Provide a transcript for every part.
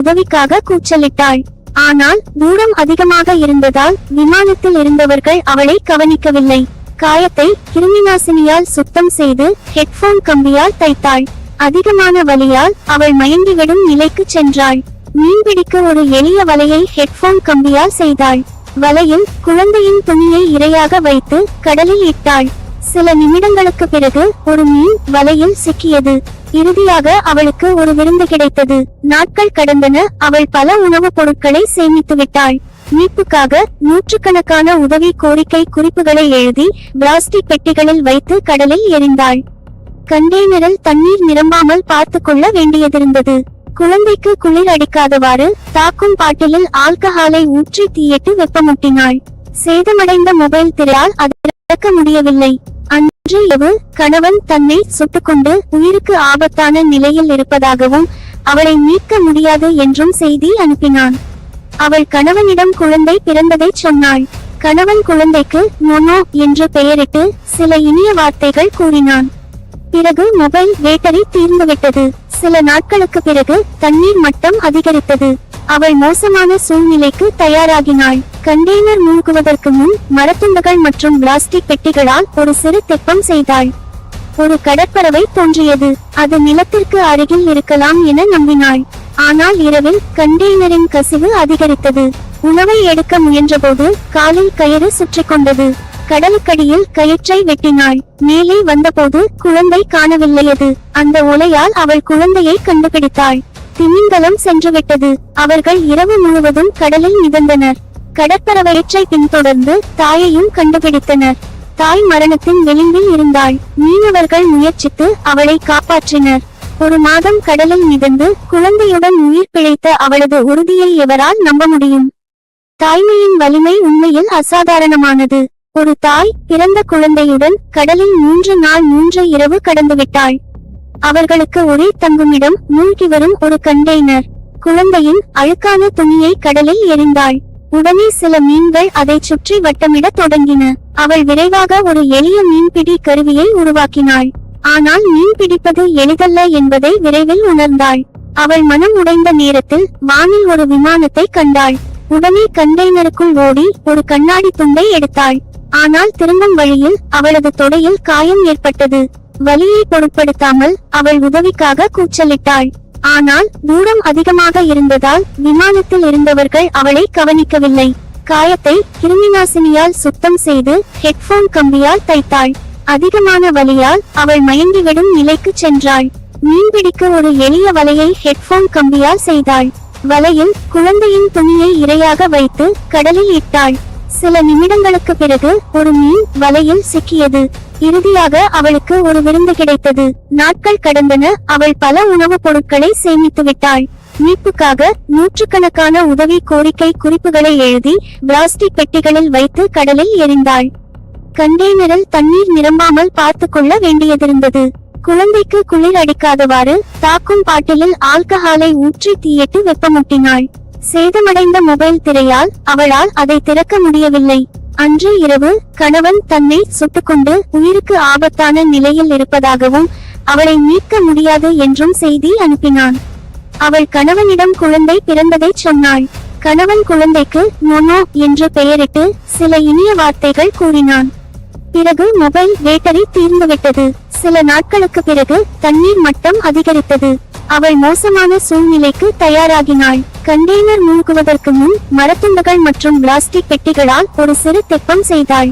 உதவிக்காக கூச்சலிட்டாள். ஆனால் தூரம் அதிகமாக இருந்ததால் விமானத்தில் இருந்தவர்கள் அவளை கவனிக்கவில்லை. காயத்தை கிருமிநாசினியால் சுத்தம் செய்து ஹெட்போன் கம்பியால் தைத்தாள். அதிகமான வலியால் அவள் மயங்கிவிடும் நிலைக்கு சென்றாள். மீன்பிடிக்க ஒரு எளிய வலையை ஹெட்போன் கம்பியால் செய்தாள். வலையில் குழந்தையின் துணியை இரையாக வைத்து கடலில் இட்டாள். சில நிமிடங்களுக்கு பிறகு ஒரு மீன் வலையில் சிக்கியது. இறுதியாக அவளுக்கு ஒரு விருந்து கிடைத்தது. நாட்கள் கடந்தன அவள் பல உணவுப் பொருட்களை சேமித்து விட்டாள். மீட்புக்காக நூற்றுக்கணக்கான உதவி கோரிக்கை குறிப்புகளை எழுதி பிளாஸ்டிக் பெட்டிகளில் வைத்து கடலில் எறிந்தாள் கண்டெய்னரில் தண்ணீர் நிரம்பாமல் பார்த்து கொள்ள வேண்டியதிருந்தது. குழந்தைக்கு குளிர் அடிக்காதவாறு தாக்கும் பாட்டிலில் ஆல்கஹாலை ஊற்றி தீயிட்டு வெப்பமூட்டினாள். சேதமடைந்த மொபைல் திரையால் அதை முடியவில்லை. அன்று இரவு கணவன் தன்னை சுட்டுக்கொண்டு உயிருக்கு ஆபத்தான நிலையில் இருப்பதாகவும் அவளை மீட்க முடியாது என்றும் செய்தி அனுப்பினான். அவள் கணவனிடம் குழந்தை பிறந்ததைச் சொன்னாள். கணவன் குழந்தைக்கு மொனோ என்று பெயரிட்டு சில இனிய வார்த்தைகள் கூறினான். பிறகு மொபைல் பேட்டரி தீர்ந்துவிட்டது. சில நாட்களுக்கு பிறகு தண்ணீர் மட்டம் அதிகரித்தது. அவள் மோசமான சூழ்நிலைக்கு தயாராகினாள். கண்டெய்னர் மூழ்குவதற்கு முன் மரத்துண்டுகள் மற்றும் பிளாஸ்டிக் பெட்டிகளால் ஒரு சிறு தெப்பம் செய்தாள். ஒரு கடற்பறவை தோன்றியது. அது நிலத்திற்கு அருகில் இருக்கலாம் என நம்பினாள். ஆனால் இரவில் கண்டெய்னரின் கசிவு அதிகரித்தது. உணவை எடுக்க முயன்றபோது காலில் கயிறு சுற்றி கொண்டது. கடலுக்கடியில் கயிற்றை வெட்டினாள். மேலே வந்தபோது குழந்தை காணவில்லையது. அந்த ஒலையால் அவள் குழந்தையை கண்டுபிடித்தாள். திமிங்கலம் சென்றுவிட்டது. அவர்கள் இரவு முழுவதும் கடலில் மிதந்தனர். கடற்பறவையற்றை பின்தொடர்ந்து தாயையும் கண்டுபிடித்தனர். தாய் மரணத்தின் விளிம்பில் இருந்தாள். மீனவர்கள் முயற்சித்து அவளை காப்பாற்றினர். ஒரு மாதம் கடலில் மிதந்து குழந்தையுடன் உயிர் பிழைத்த அவளது உறுதியை எவரால் நம்ப முடியும்? தாய்மையின் வலிமை உண்மையில் அசாதாரணமானது. ஒரு தாய் பிறந்த குழந்தையுடன் கடலில் மூன்று நாள் மூன்று இரவு கடந்துவிட்டாள். அவர்களுக்கு ஒரே தங்குமிடம் மூழ்கி வரும் ஒரு கண்டெய்னர். குழந்தையின் அழுக்கான துணியை கடலில் எரிந்தாள். உடனே சில மீன்கள் அதை சுற்றி வட்டமிட தொடங்கின. அவள் விரைவாக ஒரு எளிய மீன்பிடி கருவியை உருவாக்கினாள். ஆனால் மீன் பிடிப்பது எளிதல்ல என்பதை விரைவில் உணர்ந்தாள். அவள் மனம் உடைந்த நேரத்தில் வானில் ஒரு விமானத்தை கண்டாள். உடனே கண்டெய்னருக்குள் ஓடி ஒரு கண்ணாடி துண்டை எடுத்தாள். ஆனால் திரும்பும் வழியில் அவளது தொடையில் காயம் ஏற்பட்டது. வலியை பொருட்படுத்தாமல் அவள் உதவிக்காக கூச்சலிட்டாள். ஆனால் தூரம் அதிகமாக இருந்ததால் விமானத்தில் இருந்தவர்கள் அவளை கவனிக்கவில்லை. காயத்தை கிருமிநாசினியால் சுத்தம் செய்து ஹெட்போன் கம்பியால் தைத்தாள். அதிகமான வலியால் அவள் மயங்கிவிடும் நிலைக்கு சென்றாள். மீன்பிடிக்க ஒரு எளிய வலையை ஹெட்போன் கம்பியால் செய்தாள். வலையில் குழந்தையின் துணியை இரையாக வைத்து கடலில் இட்டாள். சில நிமிடங்களுக்கு பிறகு ஒரு மீன் வலையில் சிக்கியது. இறுதியாக அவளுக்கு ஒரு விருந்து கிடைத்தது. நாட்கள் கடந்தன அவள் பல உணவுப் பொருட்களை சேமித்து விட்டாள். மீட்புக்காக நூற்றுக்கணக்கான உதவி கோரிக்கை குறிப்புகளை எழுதி பிளாஸ்டிக் பெட்டிகளில் வைத்து கடலில் எறிந்தாள் கண்டெய்னரில் தண்ணீர் நிரம்பாமல் பார்த்துக் கொள்ள வேண்டியதிருந்தது. குழந்தைக்கு குளிர் அடிக்காதவாறு தாக்கும் பாட்டிலில் ஆல்கஹாலை ஊற்றி தீயிட்டு வெப்பமூட்டினாள். சேதமடைந்த மொபைல் திரையால் அவளால் அதை திறக்க முடியவில்லை. அன்று இரவு கணவன் தன்னை சுட்டுக்கொண்டு உயிருக்கு ஆபத்தான நிலையில் இருப்பதாகவும் அவளை மீட்க முடியாது என்றும் செய்தி அனுப்பினான். அவள் கணவனிடம் குழந்தை பிறந்ததைச் சொன்னாள். கணவன் குழந்தைக்கு மொனோ என்று பெயரிட்டு சில இனிய வார்த்தைகள் கூறினான். பிறகு மொபைல் பேட்டரி தீர்ந்துவிட்டது. சில நாட்களுக்கு பிறகு தண்ணீர் மட்டம் அதிகரித்தது. அவள் மோசமான சூழ்நிலைக்கு தயாராகினாள். கண்டெய்னர் மூழ்குவதற்கு முன் மரத்துண்டுகள் மற்றும் பிளாஸ்டிக் பெட்டிகளால் ஒரு சிறு தெப்பம் செய்தாள்.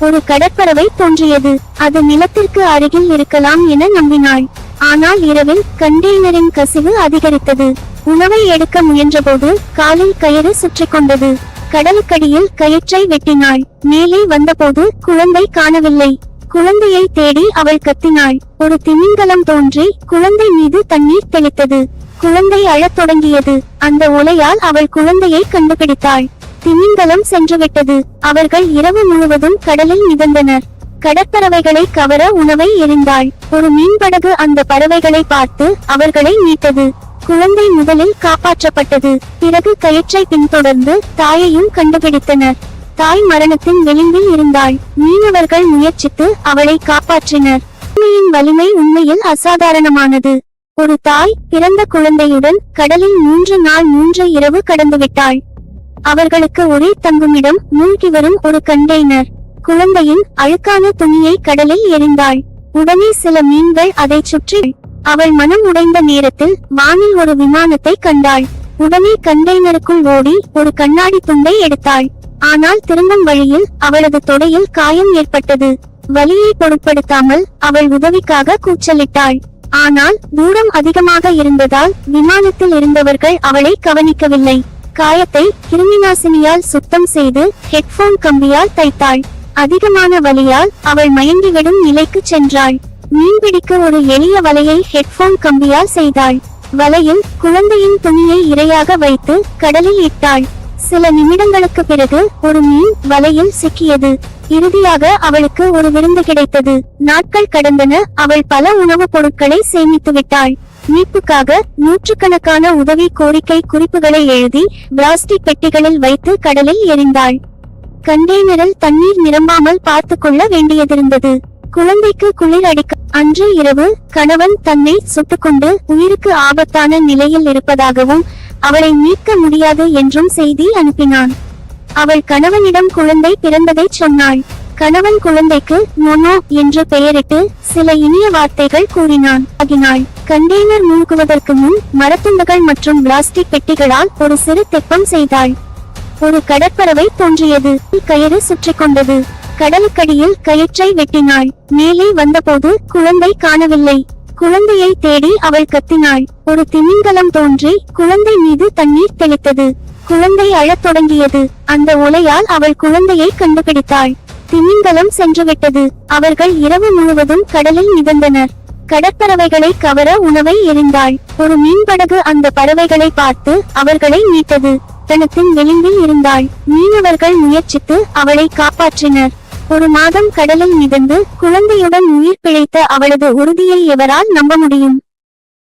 ஒரு கடற்பறவை தோன்றியது. அது நிலத்திற்கு அருகில் இருக்கலாம் என நம்பினாள். ஆனால் இரவில் கண்டெய்னரின் கசிவு அதிகரித்தது. உணவை எடுக்க முயன்றபோது காலில் கயிறு சுற்றி கொண்டது. கடலுக்கடியில் கயிற்றை வெட்டினாள். மேலே வந்தபோது குழந்தை காணவில்லை. குழந்தையை தேடி அவள் கத்தினாள். ஒரு திமிங்கலம் தோன்றி குழந்தை மீது தண்ணீர் தெளித்தது. குழந்தை அழத் தொடங்கியது. அந்த ஒலையால் அவள் குழந்தையை கண்டுபிடித்தாள். திமிங்கலம் சென்றுவிட்டது. அவர்கள் இரவு முழுவதும் கடலில் மிதந்தனர். கடற்பறவைகளை கவர உணவை எரிந்தாள். ஒரு மீன்படகு அந்த பறவைகளை பார்த்து அவர்களை மீட்டது. குழந்தை முதலில் காப்பாற்றப்பட்டது. பிறகு கயிற்றை பின்தொடர்ந்து தாயையும் கண்டுபிடித்தனர். தாய் மரணத்தின் விளிம்பில் இருந்தாள். மீனவர்கள் முயற்சித்து அவளை காப்பாற்றினர். பூமியின் வலிமை உண்மையில் அசாதாரணமானது. ஒரு தாய் பிறந்த குழந்தையுடன் கடலில் மூன்று நாள் மூன்று இரவு கடந்துவிட்டாள். அவர்களுக்கு ஒரே தங்குமிடம் மூழ்கி வரும் ஒரு கண்டெய்னர். குழந்தையின் அழுக்கான துணியை கடலில் எரிந்தாள் உடனே சில மீன்கள் அதைச் சுற்றி அவள் மனம் உடைந்த நேரத்தில் வானில் ஒரு விமானத்தை கண்டாள். உடனே கண்டெய்னருக்குள் ஓடி ஒரு கண்ணாடி துண்டை எடுத்தாள். ஆனால் திரும்பும் வழியில் அவளது தொடையில் காயம் ஏற்பட்டது. வலியை பொருட்படுத்தாமல் அவள் உதவிக்காக கூச்சலிட்டாள். ஆனால் தூரம் அதிகமாக இருந்ததால் விமானத்தில் இருந்தவர்கள் அவளை கவனிக்கவில்லை. காயத்தை கிருமிநாசினியால் சுத்தம் செய்து ஹெட்போன் கம்பியால் தைத்தாள். அதிகமான வலியால் அவள் மயங்கிவிடும் நிலைக்கு சென்றாள். மீன்பிடிக்க ஒரு எளிய வலையை ஹெட்போன் கம்பியால் செய்தாள். வலையில் குழந்தையின் துணியை இரையாக வைத்து கடலில் இட்டாள். சில நிமிடங்களுக்கு பிறகு ஒரு மீன் வலையில் சிக்கியது. இறுதியாக அவளுக்கு ஒரு விருந்து கிடைத்தது. நாட்கள் கடந்தன அவள் பல உணவுப் பொருட்களை சேமித்து விட்டாள். மீட்புக்காக நூற்றுக்கணக்கான உதவி கோரிக்கை குறிப்புகளை எழுதி பிளாஸ்டிக் பெட்டிகளில் வைத்து கடலில் எரிந்தாள். கண்டெய்னரில் தண்ணீர் நிரம்பாமல் பார்த்து கொள்ள வேண்டியதிருந்தது. குழந்தைக்கு குளிர் அடிக்க அன்று இரவு கணவன் தன்னை சுட்டுக்கொண்டு உயிருக்கு ஆபத்தான நிலையில் இருப்பதாகவும் அவளை மீட்க முடியாது என்றும் செய்தி அனுப்பினான். அவள் கணவனிடம் குழந்தை பிறந்ததை சொன்னாள். கணவன் குழந்தைக்கு நொனோ என்று பெயரிட்டு சில இனிய வார்த்தைகள் கூறினான். அகினாள் கண்டெய்னர் மூழ்குவதற்கு முன் மரத்துண்டுகள் மற்றும் பிளாஸ்டிக் பெட்டிகளால் ஒரு சிறு தெப்பம் செய்தாள். ஒரு கடற்பறவை தோன்றியது. கயிறு சுற்றி கொண்டது. கடலுக்கடியில் கயிற்றை வெட்டினாள். மேலே வந்தபோது குழந்தை காணவில்லை. குழந்தையை தேடி அவள் கத்தினாள். ஒரு திமிங்கலம் தோன்றி குழந்தை மீது தண்ணீர் தெளித்தது. குழந்தை அழத் தொடங்கியது. அந்த ஒலையால் அவள் குழந்தையை கண்டுபிடித்தாள். திமிங்கலம் சென்றுவிட்டது. அவர்கள் இரவு முழுவதும் கடலில் மிதந்தனர். கடற்பறவைகளை கவர உணவை எரிந்தாள். ஒரு மீன்படகு அந்த பறவைகளை பார்த்து அவர்களை மீட்டது. தனத்தின் விளிம்பில் இருந்தாள். மீனவர்கள் முயற்சித்து அவளை காப்பாற்றினர். ஒரு மாதம் கடலில் மிதந்து குழந்தையுடன் உயிர் பிழைத்த அவளது உறுதியை எவரால் நம்ப முடியும்?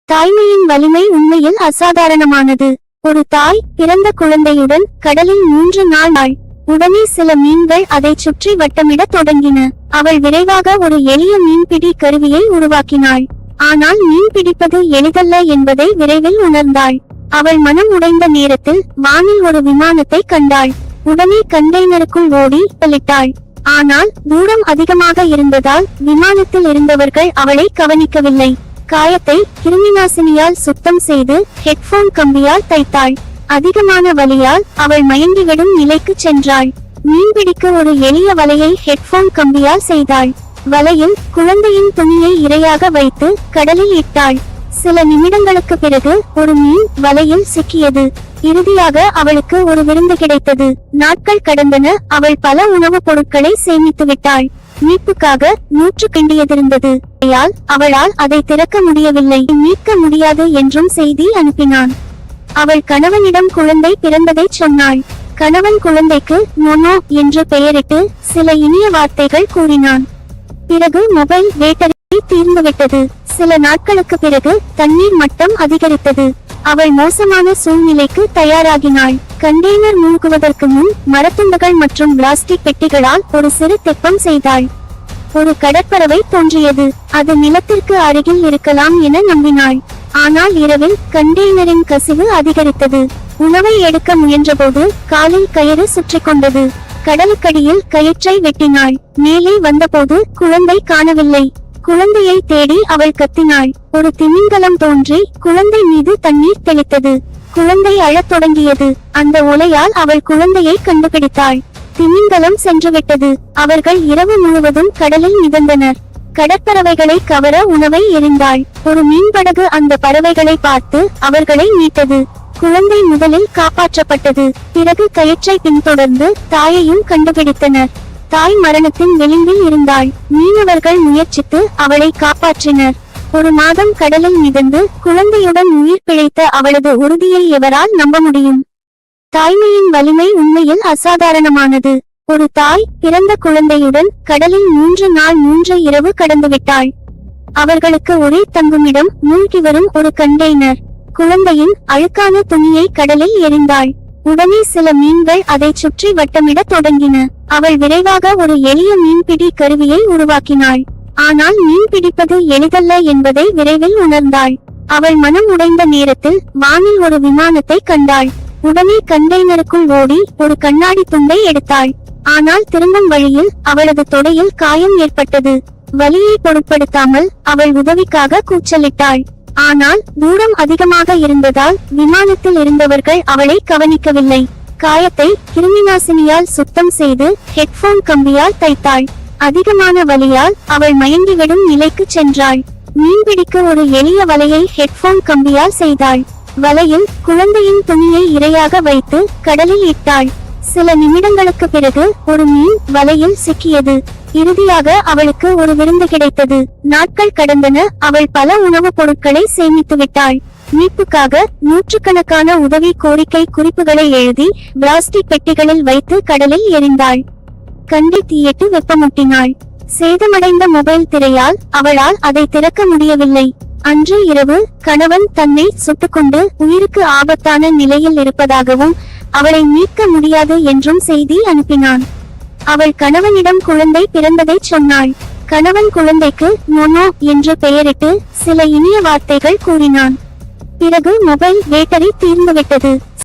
தாய்மையின் வலிமை உண்மையில் அசாதாரணமானது. ஒரு தாய் பிறந்த குழந்தையுடன் கடலில் மூன்று நாள் ஆள் உடனே சில மீன்கள் அதைச் சுற்றி வட்டமிட தொடங்கின. அவள் விரைவாக ஒரு எளிய மீன்பிடி கருவியை உருவாக்கினாள். ஆனால் மீன் பிடிப்பது எளிதல்ல என்பதை விரைவில் உணர்ந்தாள். அவள் மனம் உடைந்த நேரத்தில் வானில் ஒரு விமானத்தை கண்டாள். உடனே கண்டெய்னருக்குள் ஓடி பலிட்டாள் ஆனால் தூரம் அதிகமாக இருந்ததால் விமானத்தில் இருந்தவர்கள் அவளை கவனிக்கவில்லை. காயத்தை கிருமிநாசினியால் சுத்தம் செய்து ஹெட்போன் கம்பியால் தைத்தாள். அதிகமான வலியால் அவள் மயங்கிவிடும் நிலைக்கு சென்றாள். மீன்பிடிக்க ஒரு எளிய வலையை ஹெட்போன் கம்பியால் செய்தாள். வலையில் குழந்தையின் துணியை இரையாக வைத்து கடலில் இட்டாள். சில நிமிடங்களுக்கு பிறகு ஒரு மீன் வலையில் சிக்கியது. இறுதியாக அவளுக்கு ஒரு விருந்து கிடைத்தது. நாட்கள் கடந்தன அவள் பல உணவுப் பொருட்களை சேமித்து விட்டாள். மீட்புக்காக நூற்று கிண்டியதிருந்தது அவளால் அதை திறக்க முடியவில்லை. மீட்க முடியாது என்றும் செய்தி அனுப்பினான். அவள் கணவனிடம் குழந்தை பிறந்ததை சொன்னாள். கணவன் குழந்தைக்கு நொனோ என்று பெயரிட்டு சில இனிய வார்த்தைகள் கூறினான். பிறகு மொபைல் வேட்டரை தீர்ந்துவிட்டது. சில நாட்களுக்கு பிறகு தண்ணீர் மட்டம் அதிகரித்தது. அவள் மோசமான சூழ்நிலைக்கு தயாராகினாள். கண்டெய்னர் மூழ்குவதற்கு முன் மரத்துண்டுகள் மற்றும் பிளாஸ்டிக் பெட்டிகளால் ஒரு சிறு தெப்பம் செய்தாள். ஒரு கடற்பறவை தோன்றியது. அது நிலத்திற்கு அருகில் இருக்கலாம் என நம்பினாள். ஆனால் இரவில் கண்டெய்னரின் கசிவு அதிகரித்தது. உணவை எடுக்க முயன்றபோது காலில் கயிறு சுற்றி கொண்டது. கடலுக்கடியில் கயிற்றை வெட்டினாள். மேலே வந்தபோது குழந்தை காணவில்லை. குழந்தையை தேடி அவள் கத்தினாள். ஒரு திமிங்கலம் தோன்றி குழந்தை மீது தண்ணீர் தெளித்தது. குழந்தை அழத் தொடங்கியது. அந்த ஒலையால் அவள் குழந்தையை கண்டுபிடித்தாள். திமிங்கலம் சென்றுவிட்டது. அவர்கள் இரவு முழுவதும் கடலில் மிதந்தனர். கடற்பறவைகளை கவர உணவை எரிந்தாள். ஒரு மீன்படகு அந்த பறவைகளை பார்த்து அவர்களை மீட்டது. குழந்தை முதலில் காப்பாற்றப்பட்டது. பிறகு கயிற்றை பின்தொடர்ந்து தாயையும் கண்டுபிடித்தனர். தாய் மரணத்தின் விளிம்பில் இருந்தாள். மீனவர்கள் முயற்சித்து அவளை காப்பாற்றினர். ஒரு மாதம் கடலில் மிதந்து குழந்தையுடன் உயிர் பிழைத்த அவளது உறுதியை எவரால் நம்ப முடியும்? தாய்மையின் வலிமை உண்மையில் அசாதாரணமானது. ஒரு தாய் பிறந்த குழந்தையுடன் கடலில் மூன்று நாள் மூன்று இரவு கடந்துவிட்டாள். அவர்களுக்கு ஒரே தங்குமிடம் மூழ்கி வரும் ஒரு கண்டெய்னர். குழந்தையின் அழுக்கான துணியை கடலில் எரிந்தாள் உடனே சில மீன்கள் அதைச் சுற்றி வட்டமிட தொடங்கின. அவள் விரைவாக ஒரு எளிய மீன்பிடி கருவியை உருவாக்கினாள். ஆனால் மீன் பிடிப்பது எளிதல்ல என்பதை விரைவில் உணர்ந்தாள். அவள் மனம் உடைந்த நேரத்தில் வானில் ஒரு விமானத்தை கண்டாள். உடனே கண்டெய்னருக்குள் ஓடி ஒரு கண்ணாடி துண்டை எடுத்தாள். ஆனால் திரும்பும் வழியில் அவளது தொடையில் காயம் ஏற்பட்டது. வலியை பொருட்படுத்தாமல் அவள் உதவிக்காக கூச்சலிட்டாள். ஆனால் தூரம் அதிகமாக இருந்ததால் விமானத்தில் இருந்தவர்கள் அவளை கவனிக்கவில்லை. காயத்தை கிருமிநாசினியால் சுத்தம் செய்து ஹெட்போன் கம்பியால் தைத்தாள். அதிகமான வலியால் அவள் மயங்கிவிடும் நிலைக்கு சென்றாள். மீன்பிடிக்க ஒரு எளிய வலையை ஹெட்போன் கம்பியால் செய்தாள். வலையில் குழந்தையின் துணியை இரையாக வைத்து கடலில் இட்டாள். சில நிமிடங்களுக்கு பிறகு ஒரு மீன் வலையில் சிக்கியது. இறுதியாக அவளுக்கு ஒரு விருந்து கிடைத்தது. நாட்கள் கடந்தன அவள் பல உணவுப் பொருட்களை சேமித்து விட்டாள். மீட்புக்காக நூற்றுக்கணக்கான உதவி கோரிக்கை குறிப்புகளை எழுதி பிளாஸ்டிக் பெட்டிகளில் வைத்து கடலில் எரிந்தாள். கண்டி தீயிட்டு வெப்பமூட்டினாள். சேதமடைந்த மொபைல் திரையால் அவளால் அதை திறக்க முடியவில்லை. அன்று இரவு கணவன் தன்னை சுட்டுக்கொண்டு உயிருக்கு ஆபத்தான நிலையில் இருப்பதாகவும் அவளை மீட்க முடியாது என்றும் செய்தி அனுப்பினான். அவள் கணவனிடம் குழந்தை பிறந்ததை சொன்னாள். கணவன் குழந்தைக்கு நொனோ என்று பெயரிட்டு சில இனிய வார்த்தைகள் கூறினான். பிறகு மொபைல் பேட்டரி தீர்ந்துவிட்டது.